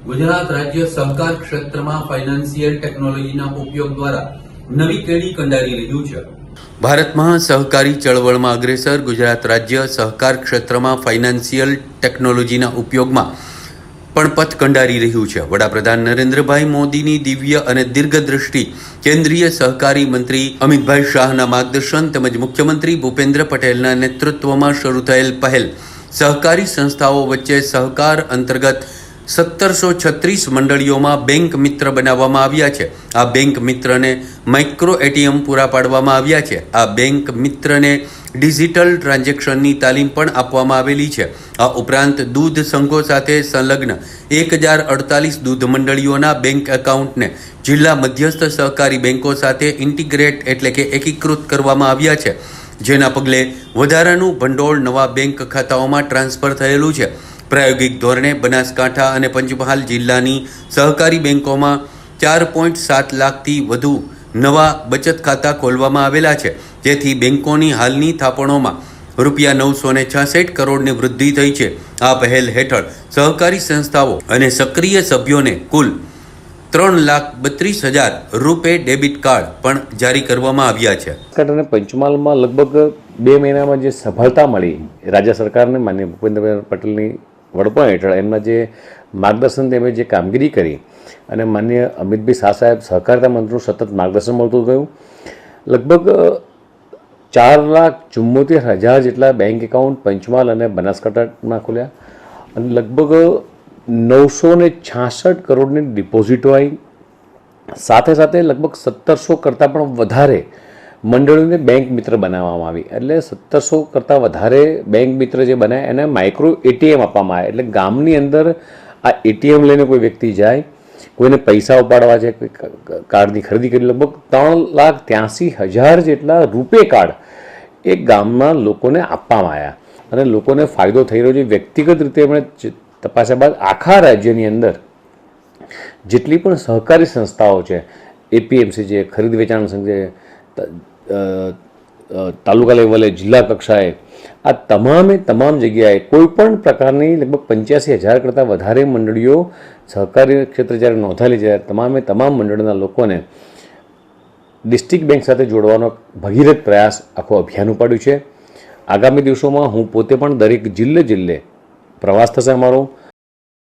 ગુજરાત રાજ્ય સહકાર ક્ષેત્રમાં ફાઇનાન્સિયલ ટેકનોલોજીના ઉપયોગ દ્વારા નવી કેડી કંડારી રહ્યું છે. ભારતમાં સહકારી ચળવળમાં અગ્રેસર ગુજરાત રાજ્ય સહકાર ક્ષેત્રમાં ફાઇનાન્સિયલ ટેકનોલોજીના ઉપયોગમાં પણ પથ કંડારી રહ્યું છે. વડાપ્રધાન નરેન્દ્રભાઈ મોદીની દિવ્ય અને દીર્ઘદ્રષ્ટિ કેન્દ્રીય સહકારી મંત્રી અમિતભાઈ શાહના માર્ગદર્શન તેમજ મુખ્યમંત્રી ભૂપેન્દ્ર પટેલના નેતૃત્વમાં શરૂ થયેલ પહેલ સહકારી સંસ્થાઓ વચ્ચે સહકાર અંતર્ગત સત્તરસો છત્રીસ મંડળીઓમાં બેંક મિત્ર બનાવવામાં આવ્યા છે. આ બેંક મિત્રને માઇક્રો એટીએમ પૂરા પાડવામાં આવ્યા છે. આ બેંક મિત્રને ડિજિટલ ટ્રાન્ઝેક્શનની તાલીમ પણ આપવામાં આવેલી છે. આ ઉપરાંત દૂધ સંઘો સાથે સંલગ્ન એક હજાર અડતાલીસ દૂધ મંડળીઓના બેંક એકાઉન્ટને જિલ્લા મધ્યસ્થ સહકારી બેંકો સાથે ઇન્ટિગ્રેટ એટલે કે એકીકૃત કરવામાં આવ્યા છે. જેના પગલે વધારાનું ભંડોળ નવા બેંક ખાતાઓમાં ટ્રાન્સફર થયેલું છે. પ્રાયોગિક ધોરણે બનાસકાંઠા અને પંચમહાલ જિલ્લાની સહકારી બેંકોમાં ચાર પોઈન્ટ સાત લાખથી વધુ નવા બચત ખાતા ખોલવામાં આવેલા છે, જેથી બેંકોની હાલની થાપણોમાં રૂપિયા નવસો ને છાસઠ કરોડની વૃદ્ધિ થઈ છે. આ પહેલ હેઠળ સહકારી સંસ્થાઓ અને સક્રિય સભ્યોને કુલ ત્રણ લાખ બત્રીસ હજાર રૂપે ડેબિટ કાર્ડ પણ જારી કરવામાં આવ્યા છે. અને પંચમહાલમાં લગભગ બે મહિનામાં જે સફળતા મળી રાજ્ય સરકારને માન્ય ભૂપેન્દ્રભાઈ પટેલની વડપણ હેઠળ એમના જે માર્ગદર્શન તેમણે જે કામગીરી કરી અને માન્ય અમિતભાઈ શાહ સાહેબ સહકારિતા મંત્રીનું સતત માર્ગદર્શન મળતું ગયું. લગભગ ચાર લાખ ચુમ્મોતેર હજાર જેટલા બેંક એકાઉન્ટ પંચમહાલ અને બનાસકાંઠામાં ખોલ્યા અને લગભગ નવસો ને છાસઠ કરોડની ડિપોઝિટો આવી સાથે સાથે લગભગ સત્તરસો કરતાં પણ વધારે મંડળીઓને બેંક મિત્ર બનાવવામાં આવી. એટલે સત્તરસો કરતાં વધારે બેંક મિત્ર જે બનાવે એને માઇક્રો એટીએમ આપવામાં આવ્યા એટલે ગામની અંદર આ એટીએમ લઈને કોઈ વ્યક્તિ જાય, કોઈને પૈસા ઉપાડવા છે, કોઈ કાર્ડની ખરીદી કરી, લગભગ ત્રણ લાખ ત્યાંસી હજાર જેટલા રૂપે કાર્ડ એ ગામના લોકોને આપવામાં આવ્યા અને લોકોને ફાયદો થઈ રહ્યો છે. વ્યક્તિગત રીતે એમણે તપાસ્યા બાદ આખા રાજ્યની અંદર જેટલી પણ સહકારી સંસ્થાઓ છે એપીએમસી છે ખરીદ વેચાણ સંઘ છે તાલુકા લેવલે, જિલ્લા કક્ષાએ આ તમામે તમામ જગ્યાએ કોઈપણ પ્રકારની લગભગ પંચ્યાસી હજાર કરતાં વધારે મંડળીઓ સહકારી ક્ષેત્રે જ્યારે નોંધાયેલી છે તમામે તમામ મંડળના લોકોને ડિસ્ટ્રિક્ટ બેંક સાથે જોડવાનો ભગીરથ પ્રયાસ આખો અભિયાન ઉપાડ્યું છે. આગામી દિવસોમાં હું પોતે પણ દરેક જિલ્લે જિલ્લે પ્રવાસ થશે અમારો.